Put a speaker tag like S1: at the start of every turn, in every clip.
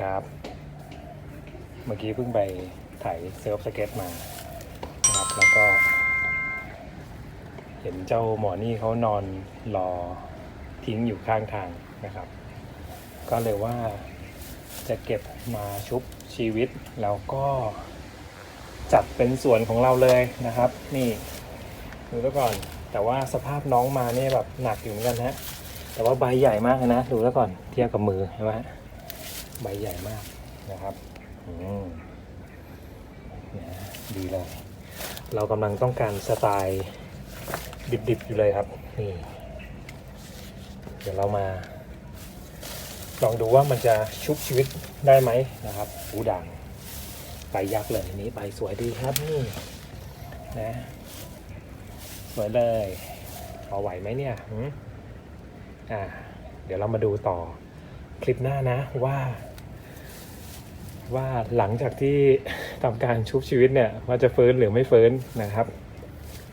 S1: ครับ เมื่อกี้เพิ่งไปถ่ายเซิร์ฟสเก็ตมานะครับ แล้วก็ เห็นเจ้าหมอนี่เขานอนรอทิ้งอยู่ข้างทางนะครับ ก็เลยว่าจะเก็บมาชุบชีวิต แล้วก็จัดเป็นส่วนของเราเลยนะครับ นี่ดูแล้วก่อน แต่ว่าสภาพน้องมาเนี่ยแบบหนักอยู่เหมือนกันฮะแต่ว่าใบใหญ่มากนะ ดูแล้วก่อนเทียบกับมือใช่ไหม ใบใหญ่มากนะครับอืมนะดีเลย เรากำลังต้องการสไตล์ดิบๆอยู่เลยครับ นี่ เดี๋ยวเรามา ลองดูว่ามันจะชุบชีวิตได้ไหมนะครับหูด่างใบยักษ์เลยนี่ใบสวยดีครับนี่นะสวยเลยพอไหวไหมเนี่ยหืมอ่า เดี๋ยวเรามาดูต่อคลิปหน้านะว่า ว่าหลังจากที่ทำการชุบชีวิตเนี่ยว่าจะฟื้นหรือไม่ฟื้นนะครับ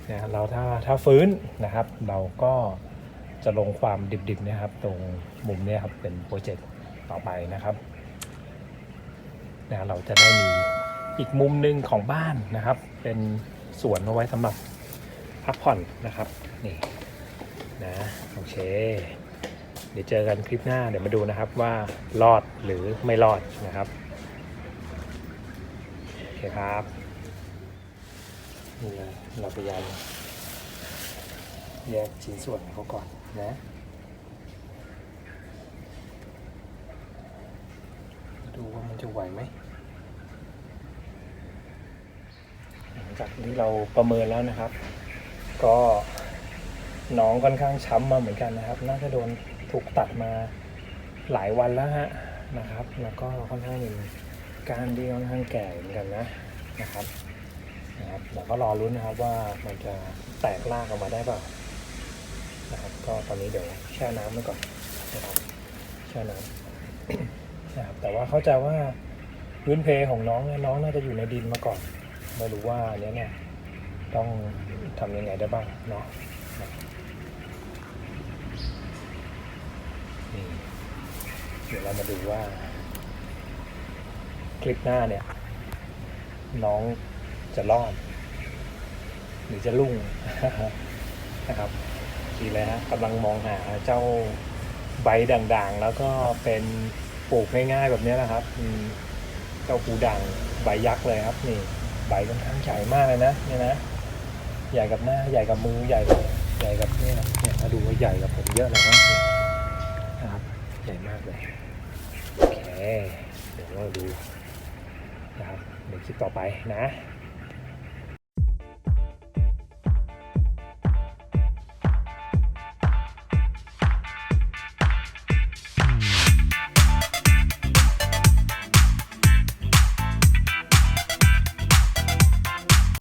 S1: เนี่ยเราถ้าถ้าฟื้นนะครับ เราก็จะลงความดิบๆเนะครับ ตรงมุมเนี้ครับเป็นโปรเจกต์ต่อไปนะครับนะเราจะได้มีอีกมุมหนึ่งของบ้านนะครับ เป็นสวนเอาไว้สำหรับพักผ่อนนะครับนี่นะโอเค เดี๋ยวเจอกันคลิปหน้าเดี๋ยวมาดูนะครับว่ารอดหรือไม่รอดนะครับ คครับนี่เลยเราพยายามแยกชิ้นส่วนเขาก่อนนะดูว่ามันจะไหวไหมหลังจากที่เราประเมินแล้วนะครับ ก็น้องค่อนข้างช้ำมาเหมือนกันนะครับ น่าจะโดนถูกตัดมาหลายวันแล้วฮะนะครับ แล้วก็ค่อนข้างมี การที่ค่อนข้างแก่เหมือนกันนะนะครับนะครับเราก็รอรุ้นนะครับว่ามันจะแตกรากออกมาได้เปล่านะครับก็ตอนนี้เดี๋ยวแช่น้ำไว้ก่อนนะครับแช่น้ำนะครับแต่ว่าเข้าใจว่าพื้นเพของน้องเนี่ยน้องน่าจะอยู่ในดินมาก่อนไม่รู้ว่าอันเนี้ยเนี่ยต้องทำยังไงได้บ้างเนาะเดี๋ยวเรามาดูว่า คลิปหน้าเนี่ย น้องจะรอด หรือจะลุ่งนะครับดีเลยฮะกำลังมองหาเจ้าใบด่างๆ แล้วก็เป็นปลูกง่ายๆแบบนี้นะครับเจ้าปูด่างใบยักษ์เลยครับ นี่ใบค่อนข้างใหญ่มากเลยนะเนี่ยนะใหญ่กับหน้าใหญ่กับมือใหญ่กับใหญ่กับเนี่ยนะเนี่ยถ้าดูว่าใหญ่กับผมเยอะเลยนะนะครับใหญ่มากเลยโอเคเดี๋ยวเราดู นะครับเดี๋ยวคลิปต่อไปนะ